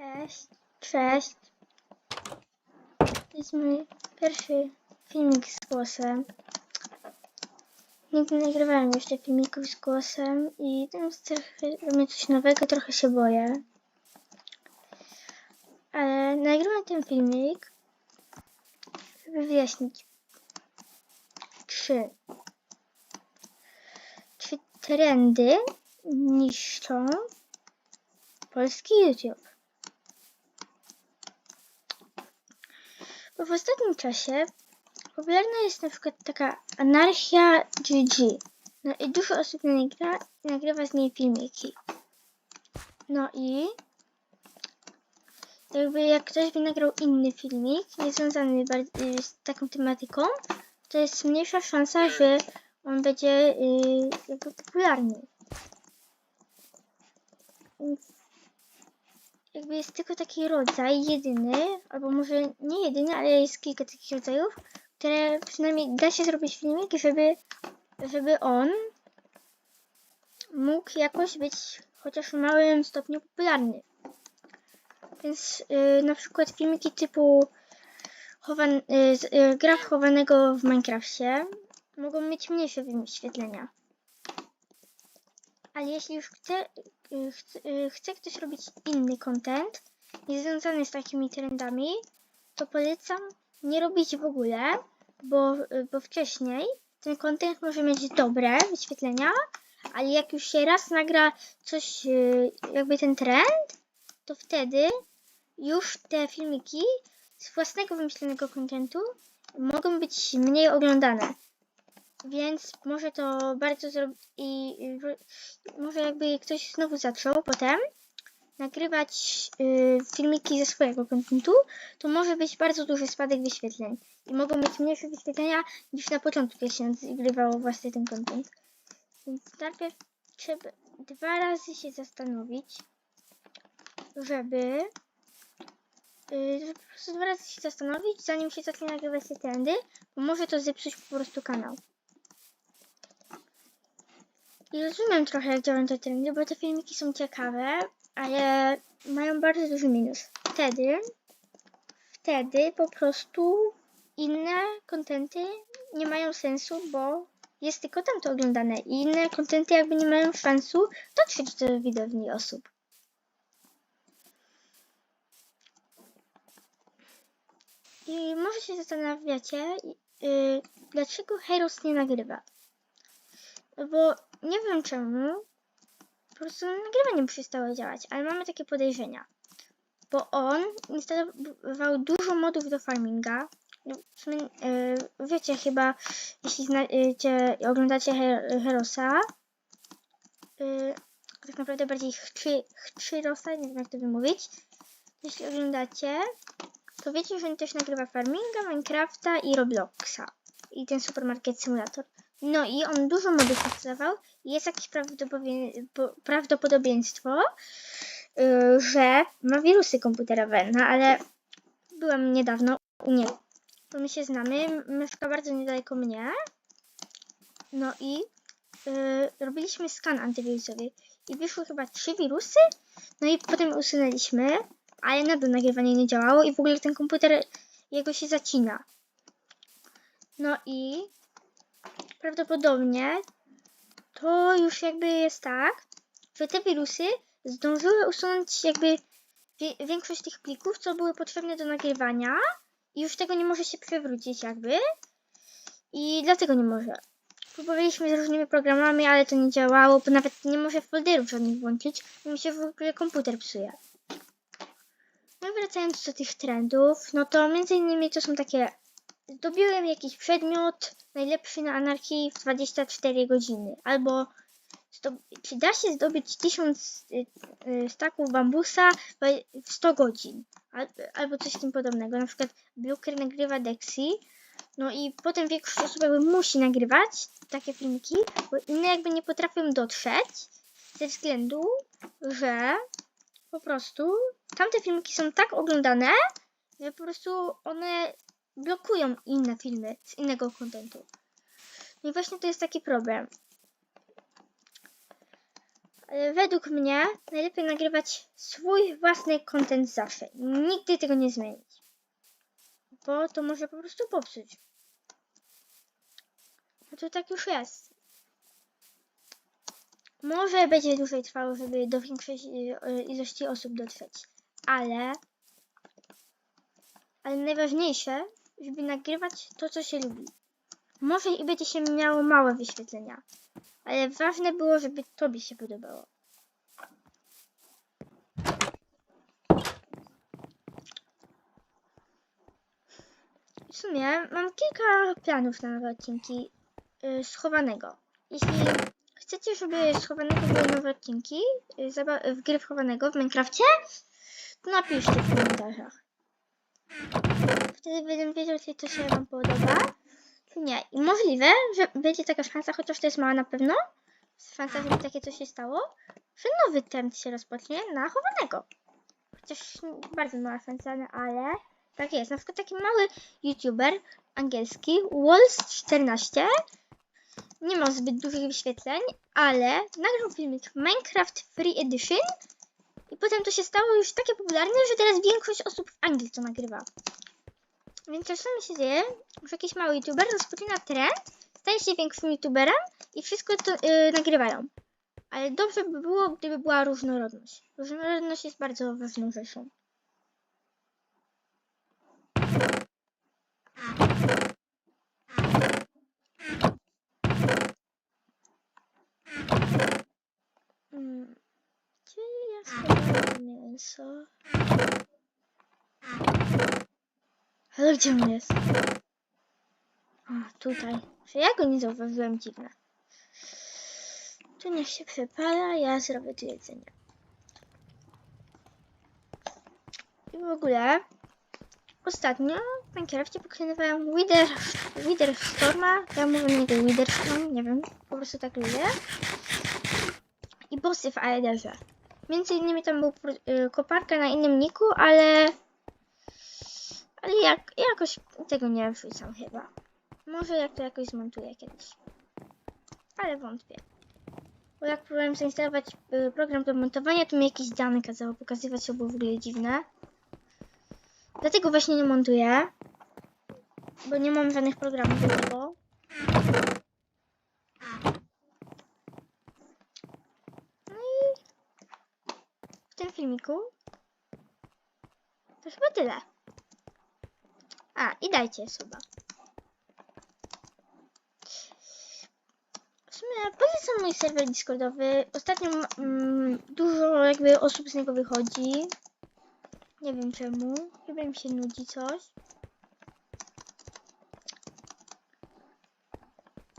Cześć. Cześć. To jest mój pierwszy filmik z głosem. Nigdy nie nagrywałem jeszcze filmików z głosem i teraz trochę robię coś nowego, trochę się boję. Ale nagrywam ten filmik, żeby wyjaśnić, czy, czy trendy niszczą polski YouTube. W ostatnim czasie popularna jest na przykład taka anarchia GG. No i dużo osób nagra, nagrywa z niej filmiki. No i jakby jak ktoś by nagrał inny filmik, niezwiązany bardziej z taką tematyką, to jest mniejsza szansa, że on będzie yy, jakby popularny. Więc jakby jest tylko taki rodzaj, jedyny, albo może nie jedyny, ale jest kilka takich rodzajów, które przynajmniej da się zrobić filmik, żeby, żeby on mógł jakoś być chociaż w małym stopniu popularny. Więc yy, na przykład filmiki typu chowan, yy, gra chowanego w Minecrafcie mogą mieć mniejsze wyświetlenia. Ale jeśli już chce, y, y, chce ktoś robić inny content, niezwiązany z takimi trendami, to polecam nie robić w ogóle, bo, y, bo wcześniej ten content może mieć dobre wyświetlenia, ale jak już się raz nagra coś, jakby ten trend, to wtedy już te filmiki z własnego wymyślonego contentu mogą być mniej oglądane. Więc może to bardzo zrobić i może jakby ktoś znowu zaczął potem nagrywać y, filmiki ze swojego kontentu, to może być bardzo duży spadek wyświetleń. I mogą mieć mniejsze wyświetlenia niż na początku, jak się nagrywało właśnie ten kontent. Więc najpierw trzeba dwa razy się zastanowić, y, żeby po prostu dwa razy się zastanowić, zanim się zacznie nagrywać te trendy, bo może to zepsuć po prostu kanał. Rozumiem trochę, jak działają te trendy, bo te filmiki są ciekawe, ale mają bardzo duży minus. Wtedy, wtedy po prostu inne kontenty nie mają sensu, bo jest tylko tamto oglądane i inne kontenty jakby nie mają szansu dotrzeć do widowni osób. I może się zastanawiacie, yy, dlaczego Heroes nie nagrywa. Bo nie wiem czemu, po prostu nagrywanie przestało działać, ale mamy takie podejrzenia. Bo on instalował dużo modów do farminga. No, sumie, yy, wiecie chyba, jeśli znacie, oglądacie Her Herosa, yy, tak naprawdę bardziej Hczy- Hczyrosa, nie wiem jak to wymówić. Jeśli oglądacie, to wiecie, że on też nagrywa farminga, Minecrafta i Robloxa. I ten supermarket simulator. No i on dużo i jest jakieś prawdopodobie- po- prawdopodobieństwo, yy, że ma wirusy komputerowe. No ale byłam niedawno u niego. Bo my się znamy, mieszka bardzo niedaleko mnie. No i yy, robiliśmy skan antywirusowy i wyszły chyba trzy wirusy. No i potem usunęliśmy, ale nadal nagrywanie nie działało i w ogóle ten komputer jego się zacina. No i prawdopodobnie to już jakby jest tak, że te wirusy zdążyły usunąć jakby większość tych plików, co były potrzebne do nagrywania i już tego nie może się przewrócić jakby i dlatego nie może. Próbowaliśmy z różnymi programami, ale to nie działało, bo nawet nie może folderów żadnych włączyć, bo mi się w ogóle komputer psuje. No wracając do tych trendów, no to między innymi to są takie Zdobiłem jakiś przedmiot najlepszy na anarchii w 24 godziny. Albo czy da się zdobyć 1000 y, y, staków bambusa w- w 100 godzin? Al, albo coś z tym podobnego. Na przykład Bluker nagrywa Dexy. No i potem większość osób jakby musi nagrywać takie filmiki, bo inne jakby nie potrafią dotrzeć ze względu, że po prostu tamte filmiki są tak oglądane, że po prostu one blokują inne filmy z innego kontentu. No i właśnie to jest taki problem. Ale według mnie najlepiej nagrywać swój własny content zawsze. Nigdy tego nie zmienić. Bo to może po prostu popsuć. No to tak już jest. Może będzie dłużej trwało, żeby do większej ilości osób dotrzeć. Ale ale najważniejsze, żeby nagrywać to, co się lubi. Może i będzie się miało małe wyświetlenia, ale ważne było, żeby tobie się podobało. W sumie mam kilka planów na nowe odcinki yy, schowanego. Jeśli chcecie, żeby schowanego były nowe odcinki yy, w gry w chowanego w Minecrafcie, to napiszcie w komentarzach. Wtedy będę wiedział, czy to się Wam podoba, czy nie. I możliwe, że będzie taka szansa, chociaż to jest mała na pewno, szansa, żeby takie coś się stało, że nowy trend się rozpocznie na chowanego. Chociaż bardzo mała szansa, no ale tak jest. Na przykład taki mały youtuber angielski, Walls14, nie ma zbyt dużych wyświetleń, ale nagrał filmik Minecraft Free Edition i potem to się stało już takie popularne, że teraz większość osób w Anglii to nagrywa. Więc czasami się dzieje, że jakiś mały youtuber rozpoczyna trend, staje się większym youtuberem i wszystko to yy, nagrywają. Ale dobrze by było, gdyby była różnorodność. Różnorodność jest bardzo ważną rzeczą. Mm. Gdzie ja schowałem mięso? Ale gdzie on jest? Tutaj. Ja go nie zauważyłem, dziwne. Tu niech się przepala, ja zrobię tu jedzenie. I w ogóle ostatnio w Minecrafcie pokonywałem Wither, Storma. Ja mówię niego Wither Storm, nie wiem, po prostu tak lubię. I bossy w Aederze. Między innymi tam był y, koparka na innym niku, ale ale jak, jakoś tego nie wrzucam chyba. Może jak to jakoś zmontuję kiedyś. Ale wątpię. Bo jak próbowałem zainstalować y, program do montowania, to mi jakieś dane kazało pokazywać, co było w ogóle dziwne. Dlatego właśnie nie montuję. Bo nie mam żadnych programów do tego. No i w tym filmiku to chyba tyle. A, i dajcie suba. W sumie polecam mój serwer Discordowy. Ostatnio mm, dużo jakby osób z niego wychodzi. Nie wiem czemu. Chyba mi się nudzi coś.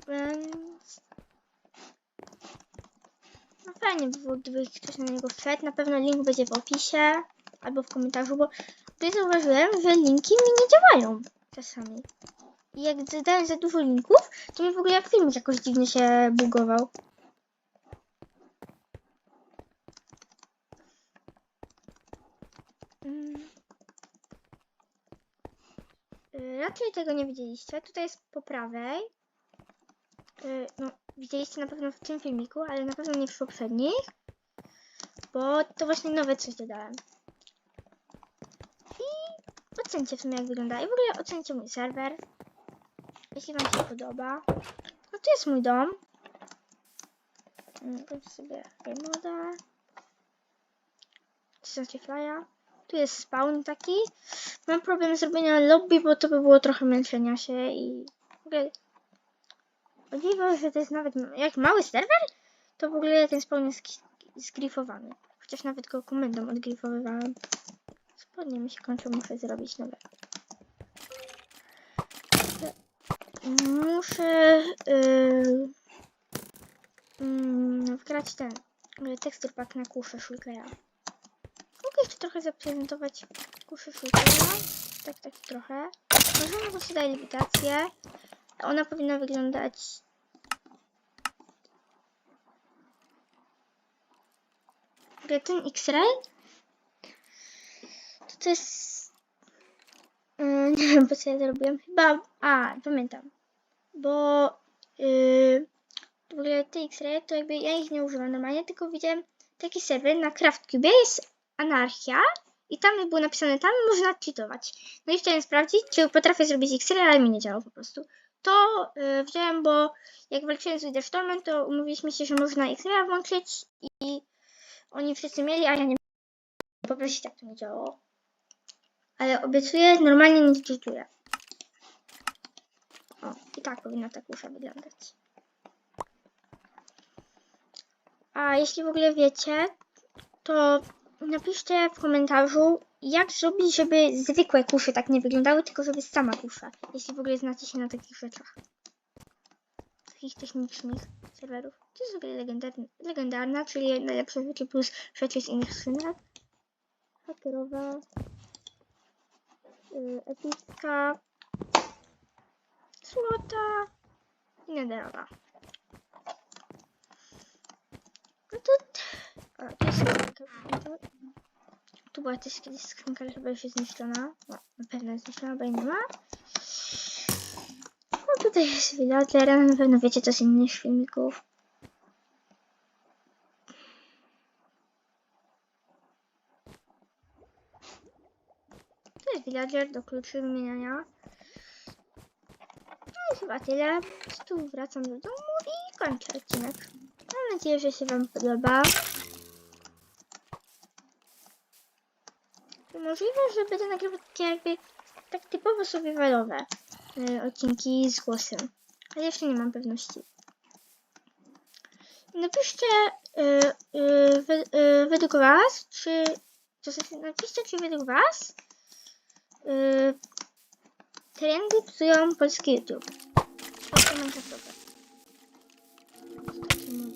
Więc... No fajnie by było, gdyby ktoś na niego wszedł. Na pewno link będzie w opisie albo w komentarzu, bo tutaj zauważyłem, że linki mi nie działają czasami. I jak dodałem za dużo linków, to mi w ogóle filmik jakoś dziwnie się bugował. Mm. Y, Raczej tego nie widzieliście. Tutaj jest po prawej. Y, No, widzieliście na pewno w tym filmiku, ale na pewno nie w poprzednich. Bo to właśnie nowe coś dodałem. Ocencie w sumie jak wygląda. I w ogóle ocencie mój serwer. Jeśli wam się podoba. No to jest mój dom. Kończę sobie moda. Znaczy flya. Tu jest spawn taki. Mam problem zrobienia lobby, bo to by było trochę męczenia się i w ogóle dziwo, że to jest nawet jak mały serwer, to w ogóle ten spawn jest zgrifowany. Chociaż nawet go komendą odgrifowywałem. Spodnie mi się kończą, muszę zrobić nowe. Muszę yy, yy, wgrać ten yy, tekstur pack na kuszę Shulkera. Mogę jeszcze trochę zaprezentować kuszę Shulkera. Tak, tak trochę. Możemy sobie dać lewitację. Ona powinna wyglądać ten X-Ray to, jest... Yy, nie wiem po co ja zrobiłem. Chyba... A, pamiętam. Bo yy, w ogóle te X-ray, to jakby ja ich nie używam normalnie, tylko widziałem taki serwer na CraftCube, jest anarchia i tam było napisane, tam można cheatować. No i chciałem sprawdzić, czy potrafię zrobić X-ray, ale mi nie działało po prostu. To y, wziąłem, bo jak walczyłem z Widersztormem, to umówiliśmy się, że można X-ray włączyć i oni wszyscy mieli, a ja nie po prostu tak to nie działało. Ale obiecuję, normalnie nie cheatuję. O, i tak powinna ta kusza wyglądać. A jeśli w ogóle wiecie, to napiszcie w komentarzu, jak zrobić, żeby zwykłe kusze tak nie wyglądały, tylko żeby sama kusza. Jeśli w ogóle znacie się na takich rzeczach. Takich technicznych serwerów. To jest w ogóle legendarna, legendarna czyli najlepsze rzeczy plus rzeczy z innych skrzynek. Hakerowa. Yy, epicka. Złota. I nederowa. No to... A, to jest skrzynka. Tu była też kiedyś skrzynka, ale chyba już jest zniszczona. No, na pewno jest zniszczona, bo jej nie ma. No tutaj jest villager, na pewno wiecie to z innych filmików. To jest villager do kluczy wymieniania. No i chyba tyle. Tu wracam do domu i kończę odcinek. Mam nadzieję, że się Wam podoba. Możliwe, że będę nagrywać takie jakby tak typowo survivalowe y, odcinki z głosem. Ale jeszcze nie mam pewności. Napiszcie y, y, we, y, według Was, czy napiszcie, czy według Was y, trendy psują polski YouTube. O. Taki mój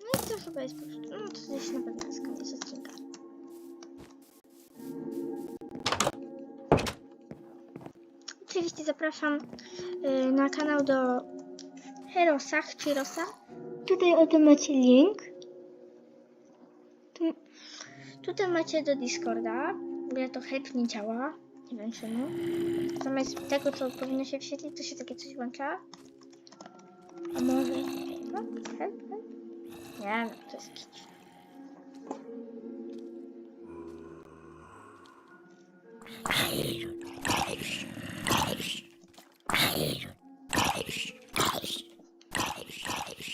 no i to chyba jest po prostu. No to też na pewno jest koniec odcinka. Oczywiście zapraszam y, na kanał do Herosa, Chirosa. Tutaj oto macie link. Tu, tutaj macie do Discorda. W ogóle to help nie działa. Nie wiem czemu. Zamiast tego, co powinno się wyświetlić, to się takie coś włącza. A może... Help, help, help. Nie wiem, to jest kicz.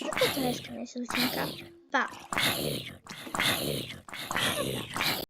No to jest koniec odcinka. Pa!